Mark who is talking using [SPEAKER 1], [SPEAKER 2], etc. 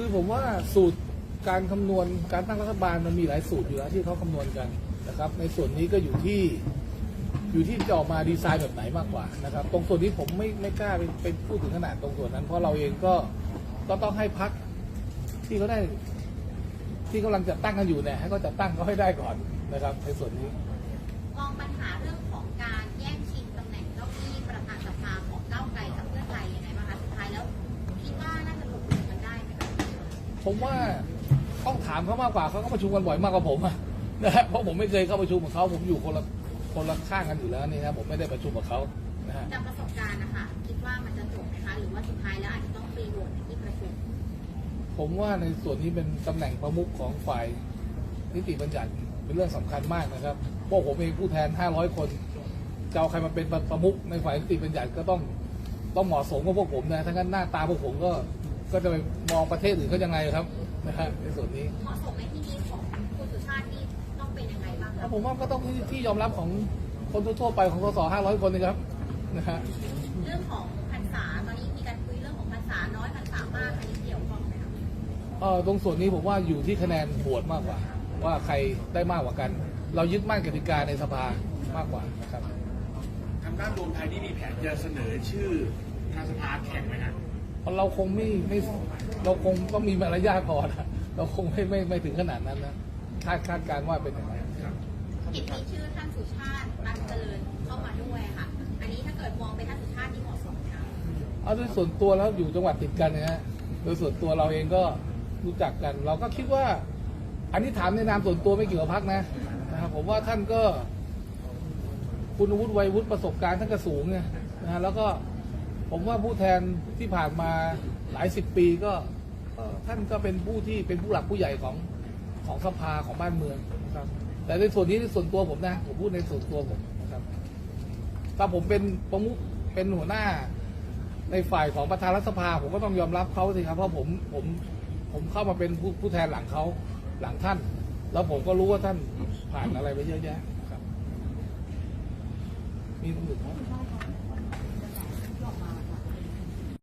[SPEAKER 1] คือผมว่าสูตรการคำนวณการตั้งรัฐบาลมันมีหลายสูตรอยู่แล้วที่เขาคำนวณกันนะครับ ในส่วนนี้ก็อยู่ที่อยู่ที่จะออกมาดีไซน์แบบไหนมากกว่านะครับ ตรงส่วนนี้ผมไม่ไม่กล้าไปไปพูดถึงขนาดตรงส่วนนั้น เพราะเราเองก็ก็ต้องให้พักที่เขาได้ที่กำลังจัดตั้งกันอยู่เนี่ยให้เขาจัดตั้งเขาให้ได้ก่อนนะครับในส่วนนี้
[SPEAKER 2] มองปัญหาเรื่องของการ
[SPEAKER 1] ผมว่าต้องถามเขามากกว่าเขาก็ประชุมกันบ่อยมากกว่าผมอะนะฮะเพราะผมไม่เคยเข้าประชุมกับเขาผมอยู่คนละคนละข้างกันอยู่แล้วนี่นะผมไม่ได้ประชุมกับเขานะฮะ
[SPEAKER 2] จากประสบการณ์นะคะคิดว่ามันจะจบไหมคะหรือว่าสุดท้ายแล้วอาจจะต้องตีโหวตในที่ประชุม
[SPEAKER 1] ผมว่าในส่วนนี้เป็นตำแหน่งประมุขของฝ่ายนิติบัญญัติเป็นเรื่องสำคัญมากนะครับพวกผมเองผู้แทน 500 คนจะเอาใครมาเป็นประมุขในฝ่ายนิติบัญญัติก็ต้องต้องเหมาะสมกับพวกผมนะถ้างั้นหน้าตาพวกผมก็ ก็จะไปมองประเทศอื่นเขายังไงครับนะฮะในส่วนนี้
[SPEAKER 2] เหมาะสมในที่นี้ของคุณสุชาตินี่ต้องเป็นยังไงบ้าง
[SPEAKER 1] แล้
[SPEAKER 2] คะ
[SPEAKER 1] วผมว่าก็ต้องที่ที่ยอมรับของคนทั่วๆไปของสส500คนนะครับนะฮะ
[SPEAKER 2] เรื่องของพรรษาตอนนี้มีการคุยเรื่องของพรรษาน้อยพรรษามากอันนี้เกี่ยวข้องไหมคะ
[SPEAKER 1] เออตรงส่วนนี้ผมว่าอยู่ที่คะแนนโหวตมากกว่า ว่าใครได้มากกว่ากัน เรายึดมั่นกติกาในสภามากกว่านะครับ
[SPEAKER 3] ทางด้านรวมไทยนี่มีแผนจะเสนอชื่อทางสภาแข่งไหมฮะ
[SPEAKER 1] เพราะ เราคงไม่ไม่เราคงต้องมีมารยาทพอนะเราคงไม่ไม่ไม่ถึงขนาดนั้นนะคาดคาดการณ์ว่าเป็นอย่างไรครับ
[SPEAKER 2] กิจมีชื่อท่านสุชาติตันเจริญเข้ามาด้วยค่ะ อันนี้ถ้าเกิดมองไปท่านสุชาติที่เหมาะสมไหมคะ
[SPEAKER 1] เอาโดยส่วนตัวแล้วอยู่จังหวัดติดกันนะฮะโดยส่วนตัวเราเองก็รู้จักกัน เราก็คิดว่า อันนี้ถามในนามส่วนตัวไม่เกี่ยวกับพักนะนะครับผมว่าท่านก็ คุณวุฒิวัยวุฒิประสบการณ์ท่านก็สูงไงนะฮะแล้วก็ ผมว่าผู้แทนที่ผ่านมาหลายสิบปีก็ท่านก็เป็นผู้ที่เป็นผู้หลักผู้ใหญ่ของของสภาของบ้านเมืองนะครับ แต่ในส่วนนี้ในส่วนตัวผมนะผมพูดในส่วนตัวผมนะครับถ้าผมเป็นประมุขเป็นหัวหน้าในฝ่ายของประธานรัฐสภา ผมก็ต้องยอมรับเขาสิครับเพราะผมผมผมเข้ามาเป็นผู้ผู้แทนหลังเขาหลังท่าน แล้วผมก็รู้ว่าท่านผ่านอะไรไปเยอะแยะครับ มีคนอื่นไหม